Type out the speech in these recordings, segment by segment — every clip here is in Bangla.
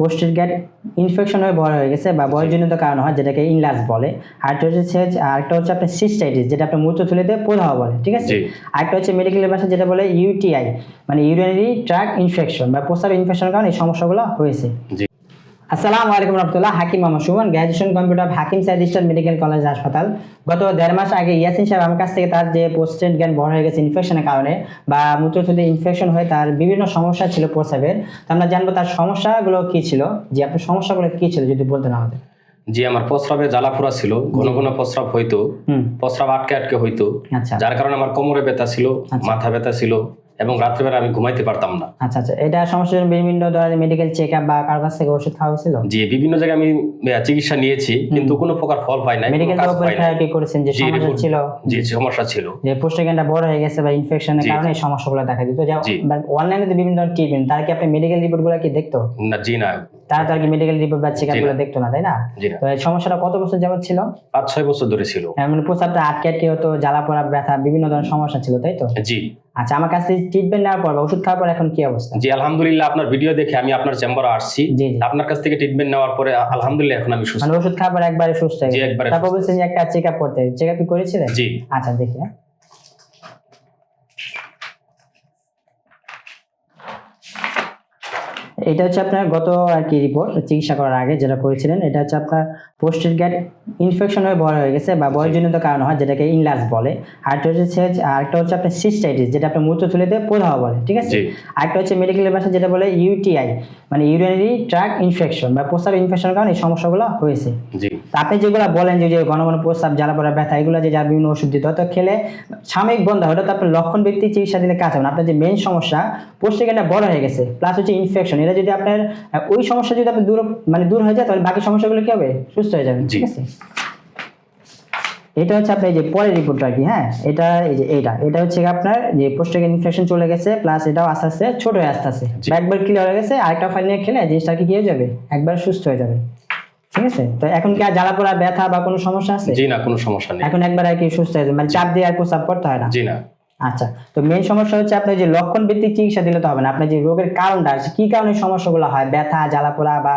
পোস্টের গ্যাট ইনফেকশন হয়ে বড় হয়ে গেছে বা বয়সজনিত কারণ হয় যেটাকে ইনলাস বলে। আরেকটা হচ্ছে আরেকটা হচ্ছে আপনার সিস্টাইটিস যেটা আপনার মূত্রথলিতে প্রদাহ বলে ঠিক আছে। আরেকটা হচ্ছে মেডিকেল ভাষা যেটা বলে ইউটিআই মানে ইউরিনারি ট্র্যাক ইনফেকশন বা প্রস্রাব ইনফেকশনের কারণে এই সমস্যাগুলো হয়েছে। আসসালামু আলাইকুম Rahmatullah Hakim Mohammad Sumon graduation computer Hakim side eastern medical college হাসপাতাল। গত দেড় মাস আগে ইয়াসিন সাহেব আমার কাছ থেকে তার যে পোস্টেড জ্ঞান বড় হয়ে গেছে ইনফেকশনের কারণে বা মূত্রথলিতে ইনফেকশন হয়ে তার বিভিন্ন সমস্যা ছিল প্রস্রাবের তো আমরা জানব তার সমস্যাগুলো কি ছিল যে আপনার সমস্যাগুলো কি ছিল যদি বলতেন আমাদের। জি আমার প্রস্রাবে জ্বালাফোড়া ছিল ঘন ঘন প্রস্রাব হইতো প্রস্রাব আটকে আটকে হইতো আচ্ছা। যার কারণে আমার কোমরে ব্যথা ছিল আচ্ছা। মাথা ব্যথা ছিল এবং রাত্রেবেলা আমি ঘুমাইতে পারতাম না। আচ্ছা আচ্ছা এটা সমস্যার বিভিন্ন ধরনের মেডিকেল চেক আপ বা কার কাছ থেকে ওষুধ খাওয়া হয়েছিল? জি বিভিন্ন জায়গায় আমি চিকিৎসা নিয়েছি কিন্তু কোনো প্রকার ফল পাই নাই মেডিকেল পরীক্ষা কি করেছেন যে সমস্যা ছিল? জি সমস্যা ছিল। যে পোস্টেগেনটা বড় হয়ে গেছে বা ইনফেকশনের কারণে এই সমস্যাগুলো দেখা দিত। যে অনলাইনে তো বিভিন্ন ধরনের ট্রিটমেন্ট তার কি আপনি মেডিকেল রিপোর্টগুলো কি দেখতো? না জি না তারা তো আর কি মেডিকেল রিপোর্ট বা গুলো দেখতো না তাই না? তো সমস্যাটা কত বছর যাবত ছিল? পাঁচ ছয় বছর ধরে ছিল। হ্যাঁ, মানে প্রস্রাবটা আটকে আটকে হতো জ্বালা পোড়া ব্যথা বিভিন্ন ধরনের সমস্যা ছিল তাই তো? জি। আচ্ছা আমার কাছে ট্রিটমেন্ট নেওয়ার পর ওষুধ খাওয়ার পর এখন কি অবস্থা? জি আলহামদুলিল্লাহ আপনার ভিডিও দেখে আমি আপনার চেম্বারে আসছি। আপনার কাছ থেকে ট্রিটমেন্ট নেওয়ার পরে আলহামদুলিল্লাহ এখন আমি সুস্থ। মানে ওষুধ খাওয়ার পর একবারে সুস্থ হয়ে গেছে। তারপর বলছেন যে একটা চেক আপ করতে। চেক আপ কি করেছিলেন? জি। আচ্ছা দেখি হ্যাঁ। এটা হচ্ছে আপনার গত আর কি রিপোর্ট চিকিৎসা করার আগে যেটা করেছিলেন এটা হচ্ছে আপনার পোস্টেড গ্যাট ইনফেকশন হয়ে বড় হয়ে গেছে বা বয়সজনিত কারণ হয় যেটাকে ইনলাস বলে। আরেকটা হচ্ছে আরেকটা হচ্ছে আপনার সিস্টাইটিস যেটা আপনার মূত্রথলিতে প্রদাহ বলে ঠিক আছে? আরেকটা হচ্ছে মেডিকেলের ভাষা যেটা বলে ইউটিআই মানে ইউরিনারি ট্র্যাক ইনফেকশন বা প্রস্রাব ইনফেকশনের কারণে এই সমস্যাগুলো হয়েছে। আপনি যেগুলো বলেন যে ঘন ঘন প্রস্রাব জ্বালা পড়া ব্যথা এগুলো যে যার বিভিন্ন ওষুধ দিতে হয়তো খেলে সাময়িক বন্ধ হয় ওটা তো আপনার লক্ষণ ব্যক্তি চিকিৎসা দিলে কাজ হবে না। আপনার যে মেন সমস্যা পোস্টিকেনটা বড় হয়ে গেছে প্লাস হচ্ছে ইনফেকশন এটা যদি আপনার ওই সমস্যা যদি আপনার দূর মানে দূর হয়ে যায় তাহলে বাকি সমস্যাগুলো কি হবে? সুস্থ হয়ে যাবে। ঠিক আছে? এটা হচ্ছে আপনার এই যে পরের রিপোর্টটা আর কি হ্যাঁ? এটা এই যে এইটা। এটা হচ্ছে আপনার যে পোস্টেকেন ইনফেকশন চলে গেছে প্লাস এটাও আস্তে আস্তে ছোট হয়ে আস্তে আস্তে। একবার ক্লিয়ার হয়ে গেছে আরেকটা ফাইল নিয়ে খেলে জিনিসটা কি কি হয়ে যাবে? একবার সুস্থ হয়ে যাবে। ঠিক আছে? তো এখন কি আর জ্বালা পোড়া ব্যথা বা কোনো সমস্যা আছে? জি না কোনো সমস্যা নেই। এখন একবার আর কি সুস্থ হয়ে যাবে মানে চাপ দিয়ে আর প্রস্রাব করতে হয় না। জি না। আচ্ছা তো মেন সমস্যা হচ্ছে আপনার যে লক্ষণ ভিত্তিক চিকিৎসা দিলে তো হবে না। আপনার যে রোগের কারণটা আছে কি কারণে সমস্যাগুলো হয়? ব্যথা জ্বালা পোড়া বা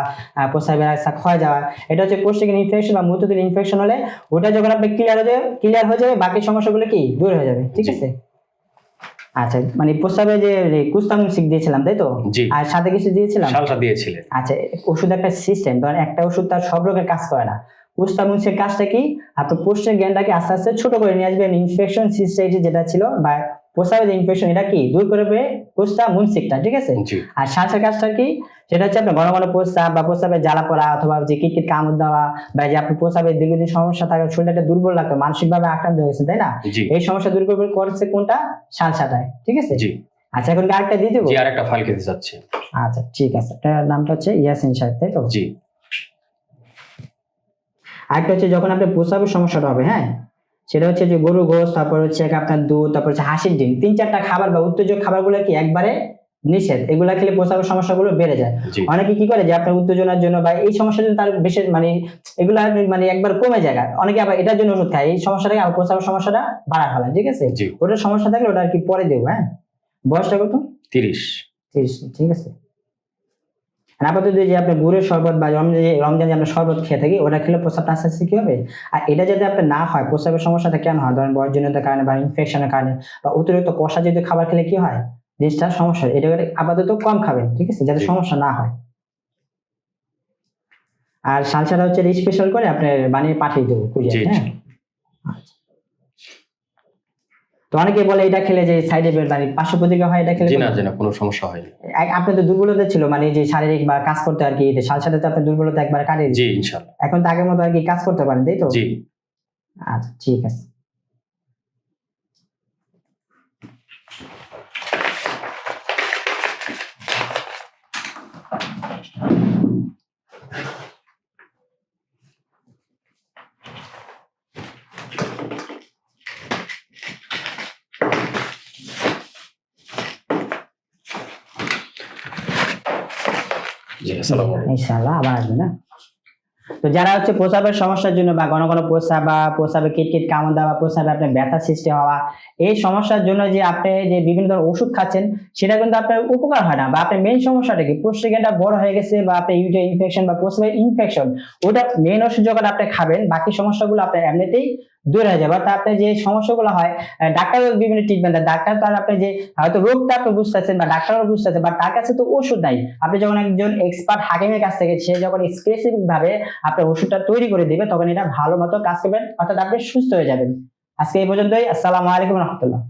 প্রস্রাবের রাস্তা ক্ষয় যাওয়া। এটা হচ্ছে পোস্টিকেন ইনফেকশন বা মূত্রথলি ইনফেকশন হলে ওটা যখন আপনি ক্লিয়ার হয়ে যাবে ক্লিয়ার হয়ে যাবে বাকি সমস্যাগুলো কি? দূর হয়ে যাবে ঠিক আছে? আচ্ছা মানে প্রস্রাবে যে কুস্তামুন শিখ দিয়েছিলাম তাই তো? আর সাথে কিছু দিয়েছিলাম? সালসা দিয়েছিলেন। আচ্ছা ওষুধ একটা সিস্টেম ধরেন একটা ওষুধ তার সব রোগের কাজ করে না। কুস্তামুন্সের কাজটা কি? আপনার পোস্টের জ্ঞানটাকে আস্তে আস্তে ছোট করে নিয়ে আসবেন ইনফেকশন সিস্টাইটিস যেটা ছিল বা প্রস্রাবের যে ইনফেকশন এটা কি? দূর করবে কুস্তা মুনসিকটা ঠিক আছে? আর শ্বাসের কাজটা কি? সেটা হচ্ছে আপনার ঘন ঘন প্রস্রাব বা প্রস্রাবের জ্বালা পড়া অথবা যে কিটকিট কামড় দেওয়া বা যে আপনার প্রস্রাবের দীর্ঘদিন সমস্যা থাকে শরীরটা দুর্বল লাগতো মানসিকভাবে আক্রান্ত হয়েছে তাই না? এই সমস্যা দূর করবে করছে কোনটা? সালসাটায় ঠিক আছে? আচ্ছা এখন আরেকটা দিয়ে দেবো? জি আর ফাইল খেতে যাচ্ছে আচ্ছা ঠিক আছে। নামটা হচ্ছে ইয়াসিন সাহেব তাই তো? জি। আরেকটা হচ্ছে যখন আপনার প্রস্রাবের সমস্যাটা হবে হ্যাঁ? সেটা হচ্ছে যে গরু গোস তারপর হচ্ছে আপনার দুধ তারপর হচ্ছে হাসির ডিম তিন চারটা খাবার বা উত্তেজক খাবারগুলো কি একবারে নিষেধ? এগুলা খেলে প্রস্রাবের সমস্যাগুলো বেড়ে যায়। অনেকে কি করে যে আপনার উত্তেজনার জন্য বা এই সমস্যার জন্য তার বিশেষ মানে এগুলা মানে একবার কমে যায়। অনেকে আবার এটার জন্য ওষুধ খায় এই সমস্যাটাকে আবার প্রস্রাবের সমস্যাটা বাড়া ফেলায় ঠিক আছে? ওটার সমস্যা থাকলে ওটা আর কি পরে দেবো হ্যাঁ? বয়সটা কত? তিরিশ। তিরিশ ঠিক আছে। আর আপাতত যে আপনার গুড়ের শরবত বা রমজান যে রমজান যে আমরা শরবত খেয়ে থাকি ওটা খেলে প্রস্রাবটা আস্তে আস্তে কি হবে? আর এটা যাতে আপনার না হয় প্রস্রাবের সমস্যাটা কেন হয়? ধরেন বয়সজনিতার কারণে বা ইনফেকশনের কারণে বা অতিরিক্ত কষা যদি খাবার খেলে কি হয়? জিনিসটা সমস্যা। এটা আপাতত কম খাবেন ঠিক আছে? যাতে সমস্যা না হয়। আর সালসাটা হচ্ছে স্পেশাল করে আপনার বানিয়ে পাঠিয়ে দেবো কুরিয়ার হ্যাঁ? আচ্ছা। তো অনেকে বলে এটা খেলে যে সাইড এফেক্ট মানে পার্শ্ব প্রতিক্রিয়া হয় এটা খেলে জি কোনো- না জি না কোনো সমস্যা হয় আপনি তো দুর্বলতা ছিল মানে যে শারীরিক বা কাজ করতে আর কি সাল সাথে তো আপনি দুর্বলতা একবার কাটিয়ে জি ইনশাল্লাহ। এখন তো আগের মতো আর কি কাজ করতে পারেন তাই তো? জি। আচ্ছা ঠিক আছে। ইনশাআল্লাহ, আবার আসবেন না তো যারা হচ্ছে প্রস্রাবের সমস্যার জন্য বা ঘন ঘন প্রস্রাব বা প্রস্রাবে কিটকিট কামড় দেওয়া, প্রস্রাবে আপনার ব্যথা সৃষ্টি হওয়া, এই সমস্যার জন্য যে আপনি যে বিভিন্ন ধরনের ওষুধ খাচ্ছেন, সেটা কিন্তু আপনার উপকার হয় না বা আপনার মেইন সমস্যাটা কি? প্রস্টেগেনটা বড় হয়ে গেছে বা আপনার ইউটে ইনফেকশন বা প্রস্রাবের ইনফেকশন ওটা মেন ওষুধ যখন আপনি খাবেন, বাকি সমস্যাগুলো আপনার এমনিতেই দূর হয়ে যাবে অর্থাৎ আপনার যে সমস্যাগুলো হয় ডাক্তার বিভিন্ন ট্রিটমেন্ট ডাক্তার তো আর আপনি যে, হয়তো রোগটা আপনি বুঝতেছেন বা ডাক্তারও বুঝতেছে বা তার কাছে তো ওষুধ নাই। আপনি যখন একজন এক্সপার্ট হাকিমের কাছ থেকে, সে যখন স্পেসিফিক ভাবে আপনার ওষুধটা তৈরি করে দিবে, তখন এটা ভালো মতো কাজ করবেন, অর্থাৎ আপনি সুস্থ হয়ে যাবেন। আজকে এই পর্যন্তই। আসসালামু আলাইকুম রহমতুল্লাহ।